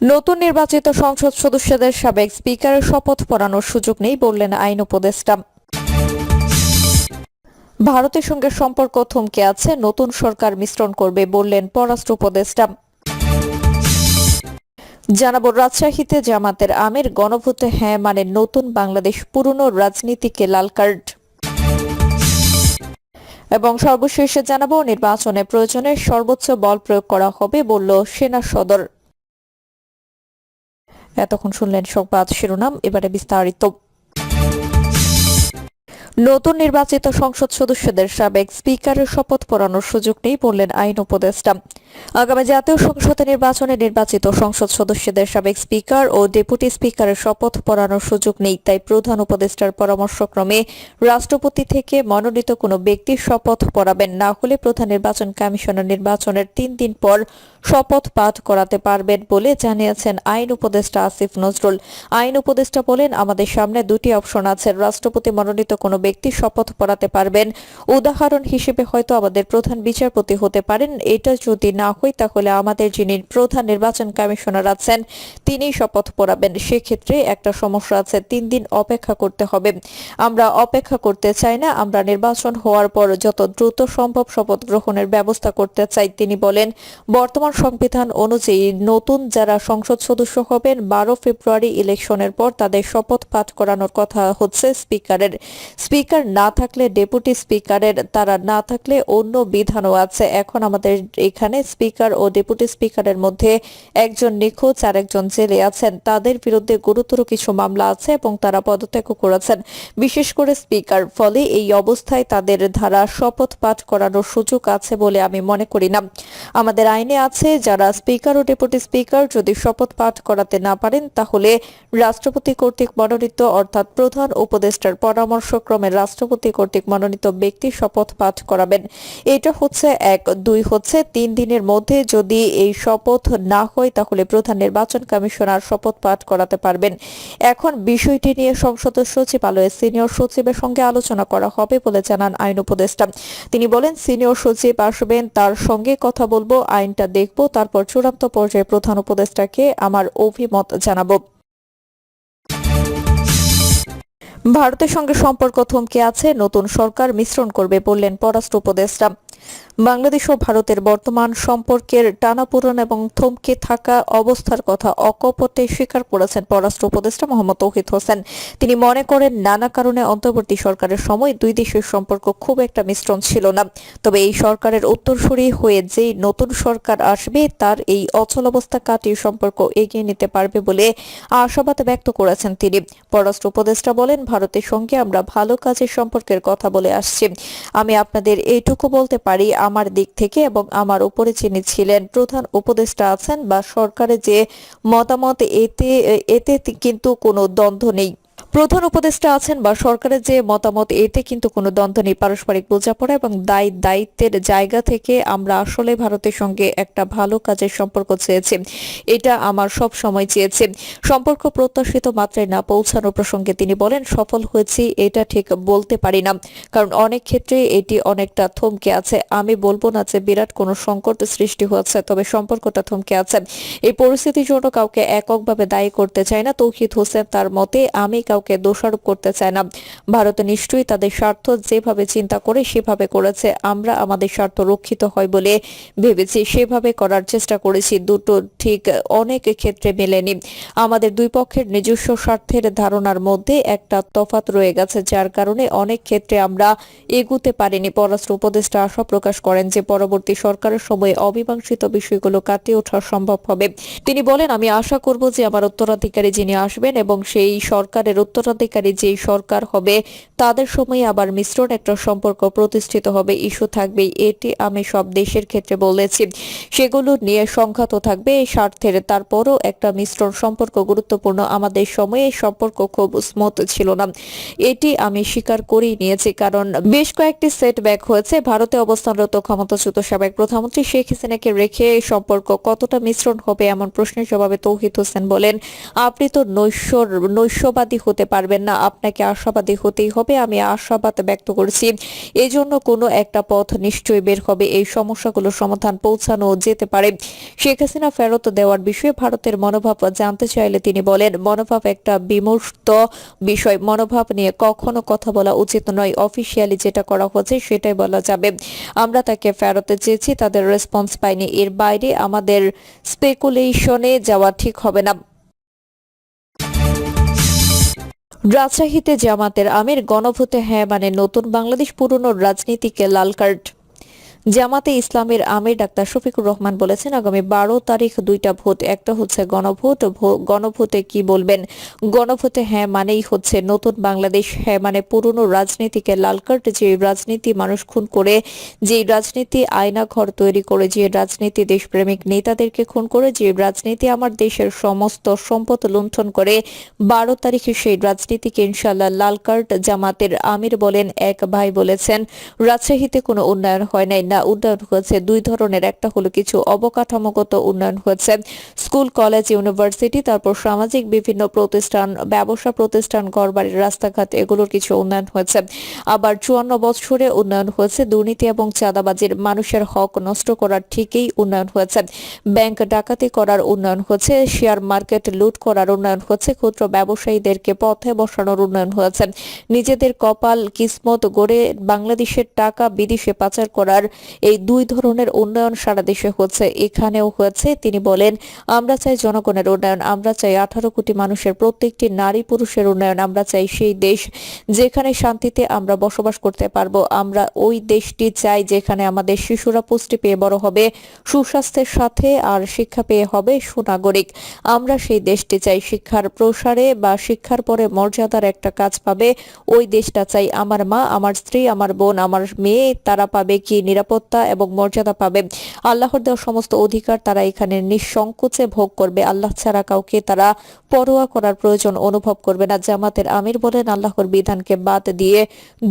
নতুন নির্বাচিত সংসদ সদস্যদের সাবেক স্পিকারের শপথ পড়ানোর সুযোগ নেই বললেন আইন উপদেষ্টা। ভারতের সঙ্গে সম্পর্ক থমকে আছে, নতুন সরকার মিশ্রণ করবে বললেন পররাষ্ট্র উপদেষ্টা। জানাব, রাজশাহীতে জামাতের আমির, গণভোটে হ্যাঁ মানে নতুন বাংলাদেশ, পুরনো রাজনীতিকে লাল কার্ড। এবং সর্বশেষে জানাব, নির্বাচনে প্রয়োজনে সর্বোচ্চ বল প্রয়োগ করা হবে বলল সেনা সদর। এতক্ষণ শুনলেন সংবাদ শিরোনাম এবারে বিস্তারিত। নতুন নির্বাচিত সংসদ সদস্যদের সাবেক স্পিকারের শপথ পড়ানোর সুযোগ নেই বললেন আইন উপদেষ্টা। আগামী জাতীয় সংসদে নির্বাচনে নির্বাচিত সংসদ সদস্যদের সাবেক স্পিকার ও ডেপুটি স্পিকারের শপথ পড়ানোর সুযোগ নেই, তাই প্রধান উপদেষ্টার পরামর্শক্রমে রাষ্ট্রপতি থেকে মনোনীত কোনো ব্যক্তি শপথ পড়াবেন, না হলে প্রধান নির্বাচন কমিশনার নির্বাচনের তিন দিন পর শপথ পাঠ করাতে পারবেন বলে জানিয়েছেন আইন উপদেষ্টা আসিফ নজরুল। আইন উপদেষ্টা বলেন, আমাদের সামনে দুটি অপশন আছে, রাষ্ট্রপতি মনোনীত কোনো ব্যক্তি শপথ পড়াতে পারবেন। উদাহরণ হিসেবে হয়তো আমাদের প্রধান বিচারপতি হতে পারেন। এটা যদি না হয়, তাহলে আমাদের যিনি প্রধান নির্বাচন কমিশনার আছেন, তিনি শপথ পড়াবেন। সেক্ষেত্রে একটা সমস্যা আছে, তিন দিন অপেক্ষা করতে হবে। আমরা অপেক্ষা করতে চাই না, আমরা নির্বাচন হওয়ার পর যত দ্রুত সম্ভব শপথ গ্রহণের ব্যবস্থা করতে চাই, তিনি বলেন। বর্তমান সংবিধান অনুযায়ী নতুন যারা সংসদ সদস্য হবেন, বারো ফেব্রুয়ারি ইলেকশনের পর তাদের শপথ পাঠ করানোর কথা হচ্ছে স্পিকারের। স্পিকার না থাকলে, ডেপুটি স্পিকারের তারা না থাকলে অন্য বিধানও আছে। এখন আমাদের এখানে স্পিকার ও ডেপুটি স্পিকারের মধ্যে একজন নিখোঁজ আর একজন জেলে আছেন। তাদের বিরুদ্ধে গুরুতর কিছু মামলা আছে এবং তারা পদত্যাগও করেছেন। বিশেষ করে স্পিকার, ফলে এই অবস্থায় তাদের ধারা শপথ পাঠ করানোর সুযোগ আছে বলে আমি মনে করি না। আমাদের আইনে আছে, যারা স্পিকার ও ডেপুটি স্পিকার যদি শপথ পাঠ করাতে না পারেন, তাহলে রাষ্ট্রপতি কর্তৃক মনোনীত অর্থাৎ প্রধান উপদেষ্টার পরামর্শক্রমে রাষ্ট্রপতি কর্তৃক মনোনীত ব্যক্তি শপথ পাঠ করাবেন। এটা হচ্ছে এক। দুই হচ্ছে তিন দিনের মধ্যে যদি এই শপথ না হয়, তাহলে প্রধান নির্বাচন কমিশনার শপথ পাঠ করাতে পারবেন। এখন বিষয়টি নিয়ে সংসদ সচিবালয়ে সিনিয়র সচিবের সঙ্গে আলোচনা করা হবে বলে জানান আইন উপদেষ্টা। তিনি বলেন, সিনিয়র সচিব আসবেন, তার সঙ্গে কথা বলব, আইনটা দেখব, তারপর চূড়ান্ত পর্যায়ে প্রধান উপদেষ্টাকে আমার অভিমত জানাব। ভারতের সঙ্গে সম্পর্ক থমকে আছে নতুন সরকার মিশ্রণ করবে বললেন পররাষ্ট্র উপদেষ্টা। বাংলাদেশ ও ভারতের বর্তমান সম্পর্কের টানাপোড়েন এবং থমকে থাকা অবস্থার কথা অকপটে স্বীকার করেছেন পররাষ্ট্র উপদেষ্টা মোহাম্মদ তৌহিদ হোসেন। তিনি মনে করেন, নানা কারণে অন্তর্বর্তী সরকারের সময় দুই দেশের সম্পর্ক খুব একটা মিশ্রণ ছিল না। তবে এই সরকারের উত্তরসূরি হয়ে যেই নতুন সরকার আসবে, তার এই অচল অবস্থা কাটিয়ে সম্পর্ক এগিয়ে নিতে পারবে বলে আশাবাদ ব্যক্ত করেছেন তিনি। পররাষ্ট্র উপদেষ্টা বলেন, ভারতের সঙ্গে আমরা ভালো কাজের সম্পর্কের কথা বলে আসছি। আমি আপনাদের এইটুকু বলতে পারি আমার দিক থেকে এবং আমার উপরে যিনি ছিলেন প্রধান উপদেষ্টা আছেন বা সরকারের যে মতামত এতে এতে কিন্তু কোনো দ্বন্দ্ব নেই। প্রধান উপদেষ্টা আছেন বা সরকারের যে মতামত, এতে কিন্তু কোনো দ্বন্দ্ব নেই। পারস্পরিক বোঝাপড়া এবং দায়, দায়িত্বের জায়গা থেকে আমরা আসলে ভারতের সঙ্গে একটা ভালো কাজের সম্পর্ক চেয়েছি। এটা আমার সব সময় চেয়েছি। সম্পর্ক প্রত্যাশিত মাত্রায় না পৌঁছানো প্রসঙ্গে তিনি বলেন, সফল হয়েছি, এটা ঠিক বলতে পারি না। কারণ অনেক ক্ষেত্রে এটি অনেকটা থমকে আছে। আমি বলব না যে বিরাট কোনো সংকট সৃষ্টি হয়েছে, তবে সম্পর্কটা থমকে আছে। এই পরিস্থিতির জন্য কাউকে এককভাবে দায়ী করতে চাই না তৌহিদ হোসেন তার মতে, আমি কাউকে দোষারোপ করতে চায় না। ভারত নিশ্চয়ই তাদের স্বার্থ যেভাবে চিন্তা করে সেভাবে করেছে, আমরা আমাদের স্বার্থ রক্ষিত হয় বলে ভেবেছি। সেভাবে করার চেষ্টা করেছি, দুটো ঠিক অনেক ক্ষেত্রে মেলেনি। আমাদের দুই পক্ষের নিজস্ব স্বার্থের ধারণার মধ্যে একটা তফাত রয়ে গেছে, যার কারণে অনেক ক্ষেত্রে আমরা এগুতে পারিনি। পররাষ্ট্র উপদেষ্টা আশা প্রকাশ করেন যে, পরবর্তী সরকারের সময়ে অমীমাংসিত বিষয়গুলো কাটিয়ে ওঠা সম্ভব হবে। তিনি বলেন, আমি আশা করব যে আমার উত্তরাধিকারী যিনি আসবেন এবং সেই সরকারের উত্তরাধিকারী যেই সরকার হবে, তাদের সময় আবার মিশ্রণ একটা সম্পর্ক প্রতিষ্ঠিত হবে, ইস্যু থাকবে এটি আমি সব দেশের ক্ষেত্রে বলেছি। সেগুলো নিয়ে সংঘাত থাকবে স্বার্থের। তারপরও একটা মিশ্রণ সম্পর্ক গুরুত্বপূর্ণ। আমাদের সময়ে সম্পর্ক খুব স্মুথ ছিল না। এটি আমি স্বীকার করেই নিয়েছি, কারণ বেশ কয়েকটি সেটব্যাক হয়েছে। ভারতে অবস্থানরত ক্ষমতাচ্যুত সাবেক প্রধানমন্ত্রী শেখ হাসিনাকে রেখে সম্পর্ক কতটা মিশ্রণ হবে এমন প্রশ্নের জবাবে তৌহিদ হোসেন বলেন, আপনি তো নৈশ, নৈশবাদী হতে বলতে পারবেন না। আপনাকে আশাবাদী হতেই হবে, আমি আশাবাদ ব্যক্ত করছি। এজন্য কোনো একটা পথ নিশ্চয়ই বের হবে, এই সমস্যাগুলোর সমাধান পৌঁছানো যেতে পারে। শেখ হাসিনা ফেরত দেওয়ার বিষয়ে ভারতের মনোভাব জানতে চাইলে তিনি বলেন, মনোভাব একটা বিমূর্ত বিষয়। মনোভাব নিয়ে কখনো কথা বলা উচিত নয়। অফিসিয়ালি যেটা করা হচ্ছে সেটাই বলা যাবে। আমরা তাকে ফেরতে চেয়েছি, তাদের রেসপন্স পাইনি। এর বাইরে আমাদের স্পেকুলেশনে যাওয়া ঠিক হবে না। রাজশাহীতে জামাতের আমির গণভোটে হ্যাঁ মানে নতুন বাংলাদেশ পুরনো রাজনীতিকে লাল কার্ড। জামাতে ইসলামের আমির ডাক্তার শফিকুর রহমান বলেছেন, আগামী বারো তারিখ দুইটা ভোট, একটা হচ্ছে গণভোট গণভোটে কি বলবেন? গণভোটে হ্যাঁ মানেই হচ্ছে নতুন বাংলাদেশ হ্যাঁ মানে পুরনো রাজনীতিকে লাল কার্ড, যে রাজনীতি মানুষ খুন করে, যে রাজনীতি আয়না ঘর তৈরি করে, যে রাজনীতি দেশপ্রেমিক নেতাদেরকে খুন করে, যে রাজনীতি আমার দেশের সমস্ত সম্পদ লুণ্ঠন করে, বারো তারিখে সেই রাজনীতিকে ইনশাল্লাহ লাল কার্ড জামাতের আমির বলেন, এক ভাই বলেছেন, রাজশাহীতে কোনো উন্নয়ন হয় নাই। না উন্নয়ন হয়েছে দুই ধরনের। একটা হলো কিছু অবকাঠামোগত উন্নয়ন হয়েছে, স্কুল, কলেজ, ইউনিভার্সিটি, তারপর সামাজিক বিভিন্ন প্রতিষ্ঠান, ব্যবসা প্রতিষ্ঠান ঘরবাড়ির রাস্তাঘাট, এগুলোর কিছু উন্নয়ন হয়েছে। আবার চুয়ান্ন বছরে উন্নয়ন হয়েছে, দুর্নীতি এবং চাঁদাবাজির মানুষের হক নষ্ট করার ঠিকই উন্নয়ন হয়েছে। ব্যাংক ডাকাতি করার উন্নয়ন হচ্ছে শেয়ার মার্কেট লুট করার উন্নয়ন হচ্ছে ক্ষুদ্র ব্যবসায়ীদেরকে পথে বসানোর উন্নয়ন হয়েছে। নিজেদের কপাল, কিসমত গড়ে বাংলাদেশের টাকা বিদেশে পাচার করার এই দুই ধরনের উন্নয়ন সারা দেশে হচ্ছে, এখানেও হয়েছে তিনি বলেন, আমরা চাই জনগণের উন্নয়ন, আমরা চাই আঠারো কোটি মানুষের, প্রত্যেকটি নারী পুরুষের উন্নয়ন, আমরা চাই সেই দেশ যেখানে শান্তিতে আমরা বসবাস করতে পারব। আমরা ওই দেশটি চাই যেখানে আমাদের শিশুরা পুষ্টি পেয়ে বড় হবে, সুস্বাস্থ্যের সাথে আর শিক্ষা পেয়ে হবে সুনাগরিক। আমরা সেই দেশটি চাই শিক্ষার প্রসারে বা শিক্ষার পরে মর্যাদার একটা কাজ পাবে। ওই দেশটা চাই আমার মা, আমার স্ত্রী, আমার বোন, আমার মেয়ে, তারা পাবে কি নিরাপত্তা এবং মর্যাদা পাবে। আল্লাহর দেওয়া সমস্ত অধিকার তারা এখানে নিঃসংকোচে ভোগ করবে। আল্লাহ ছাড়া কাউকে তারা পরোয়া করার প্রয়োজন অনুভব করবে না। জামাতের আমির বলেন, আল্লাহর বিধানকে বাদ দিয়ে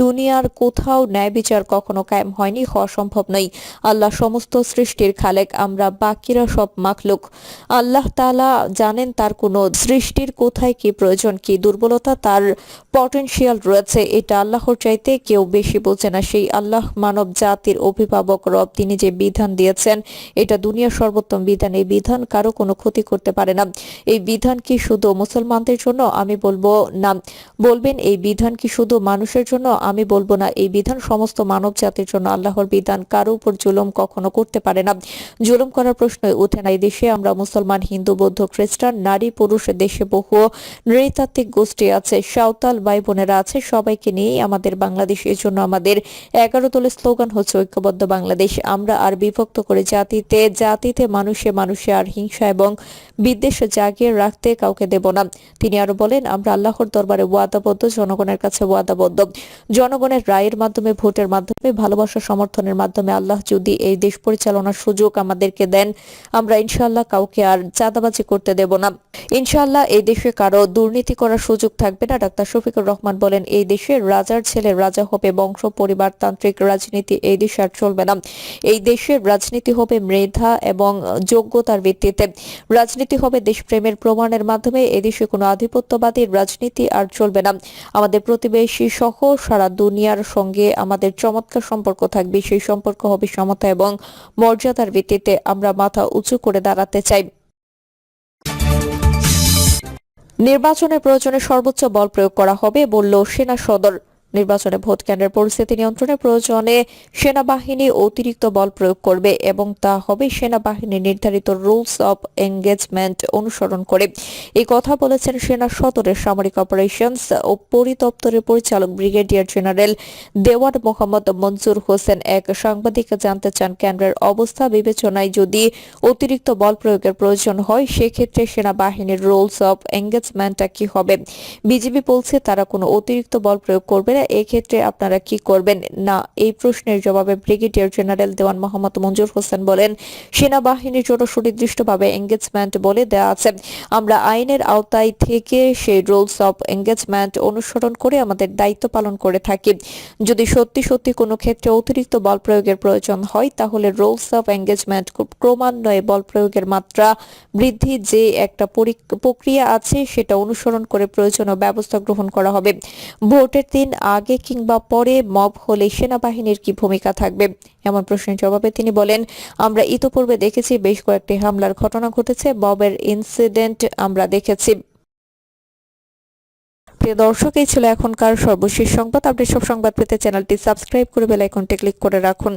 দুনিয়ার কোথাও ন্যায় বিচার কখনো কায়েম হয়নি, হওয়া সম্ভব নয়। আল্লাহ সমস্ত সৃষ্টির খালেক, আমরা বাকিরা সব মাখলুক। আল্লাহ তালা জানেন তার কোনো সৃষ্টির কোথায় কি প্রয়োজন, কি দুর্বলতা, তার পটেনশিয়াল রয়েছে। এটা আল্লাহর চাইতে কেউ বেশি বোঝে না। সেই আল্লাহ মানব জাতির অভিভাবক রব তিনি যে বিধান দিয়েছেন, এটা দুনিয়ার সর্বোত্তম বিধান। এই বিধান কারও কোনো ক্ষতি করতে পারে না। এই বিধান কি শুধু মুসলমানদের জন্য? আমি বলব না। বলবেন, এই বিধান কি শুধু মানুষের জন্য? আমি বলব না, এই বিধান সমস্ত মানব জাতির জন্য আল্লাহর বিধান। কারও উপর জুলুম কখনো করতে পারে না। জুলুম করার প্রশ্নই ওঠে না। এই দেশে আমরা মুসলমান, হিন্দু, বৌদ্ধ, খ্রিস্টান, নারী, পুরুষ, দেশে বহু নৃতাত্ত্বিক গোষ্ঠী আছে, সাঁওতাল ভাই বোনেরা আছে। সবাইকে নিয়েই আমাদের বাংলাদেশ, এজন্য আমাদের এগারো দলের স্লোগান হচ্ছে ঐক্যবদ্ধ। বাংলাদেশ। আমরা আর বিভক্ত করে জাতিতে জাতিতে মানুষে মানুষে আর হিংসা এবং বিদ্বেষ জাগিয়ে রাখতে কাউকে দেব না। তিনি আরও বলেন, আমরা আল্লাহর দরবারে ওয়াদাবদ্ধ, জনগণের কাছে ওয়াদাবদ্ধ। জনগণের রায়ের মাধ্যমে, ভোটের মাধ্যমে, ভালোবাসা সমর্থনের মাধ্যমে আল্লাহ যদি এই দেশ পরিচালনার সুযোগ আমাদেরকে দেন, আমরা ইনশাল্লাহ কাউকে আর চাঁদাবাজি করতে দেব না। ইনশাআল্লাহ এই দেশে কারও দুর্নীতি করার সুযোগ থাকবে না। ডাক্তার শফিকুর রহমান বলেন, এই দেশে রাজার ছেলে রাজা হবে বংশ পরিবারতান্ত্রিক রাজনীতি এই দেশে আর চলবে না। এই দেশের রাজনীতি হবে মেধা এবং যোগ্যতার ভিত্তিতে। রাজনীতি হবে দেশপ্রেমের প্রমাণের মাধ্যমে। এদেশে কোনো আধিপত্যবাদী রাজনীতি আর চলবে না। আমাদের প্রতিবেশী সহ সারা দুনিয়ার সঙ্গে আমাদের চমৎকার সম্পর্ক থাকবে। সেই সম্পর্ক হবে সমতা এবং মর্যাদার ভিত্তিতে। আমরা মাথা উঁচু করে দাঁড়াতে চাই। নির্বাচনের প্রয়োজনে সর্বোচ্চ বল প্রয়োগ করা হবে, বলল সেনা সদর। নির্বাচনে ভোট কেন্দ্রের পরিস্থিতি নিয়ন্ত্রণের প্রয়োজনে সেনাবাহিনী অতিরিক্ত বল প্রয়োগ করবে এবং তা হবে সেনাবাহিনীর নির্ধারিত রুলস অফ এঙ্গেজমেন্ট অনুসরণ করে। এই কথা বলেছেন সেনা সদরের সামরিক অপারেশনস ও পরিদপ্তরের পরিচালক ব্রিগেডিয়ার জেনারেল দেওয়ান মোহাম্মদ মনজুর হোসেন এক সাংবাদিক জানতে চান কেন্দ্রের অবস্থা বিবেচনায় যদি অতিরিক্ত বল প্রয়োগের প্রয়োজন হয়, সেক্ষেত্রে সেনাবাহিনীর রুলস অফ এঙ্গেজমেন্টটা কি হবে? বিজিবি বলছে তারা কোনো অতিরিক্ত বল প্রয়োগ করবে না এক্ষেত্রে আপনারা কি করবেন? না, এই প্রশ্নের জবাবে ব্রিগেডিয়ার জেনারেল দেওয়ান মোহাম্মদ মঞ্জুর হোসেন বলেন, সেনাবাহিনীর জন্য সুনির্দিষ্টভাবে এঙ্গেজমেন্ট বলে দেওয়া আছে। আমরা আইনের আওতায় থেকে সেই রুলস অফ এঙ্গেজমেন্ট অনুসরণ করে আমাদের দায়িত্ব পালন করে থাকি। যদি সত্যি সত্যি কোনো ক্ষেত্রে অতিরিক্ত বল প্রয়োগের প্রয়োজন হয়, তাহলে রুলস অফ এঙ্গেজমেন্ট ক্রমান্বয়ে বল প্রয়োগের মাত্রা বৃদ্ধি যে একটা পরি- প্রক্রিয়া আছে, সেটা অনুসরণ করে প্রয়োজনীয় ব্যবস্থা গ্রহণ করা হবে। ভোটের দিন আগে কিংবা পরে মব হলে সেনাবাহিনীর কি ভূমিকা থাকবে? এমন প্রশ্নের জবাবে তিনি বলেন, আমরা ইতোপূর্বে দেখেছি বেশ কয়েকটি হামলার ঘটনা ঘটেছে, মবের ইনসিডেন্ট আমরা দেখেছি। প্রিয় দর্শক, এই ছিল এখনকার সর্বশেষ সংবাদ। আপনি সব সংবাদ পেতে চ্যানেলটি সাবস্ক্রাইব করে বেল আইকনটি ক্লিক করে রাখুন।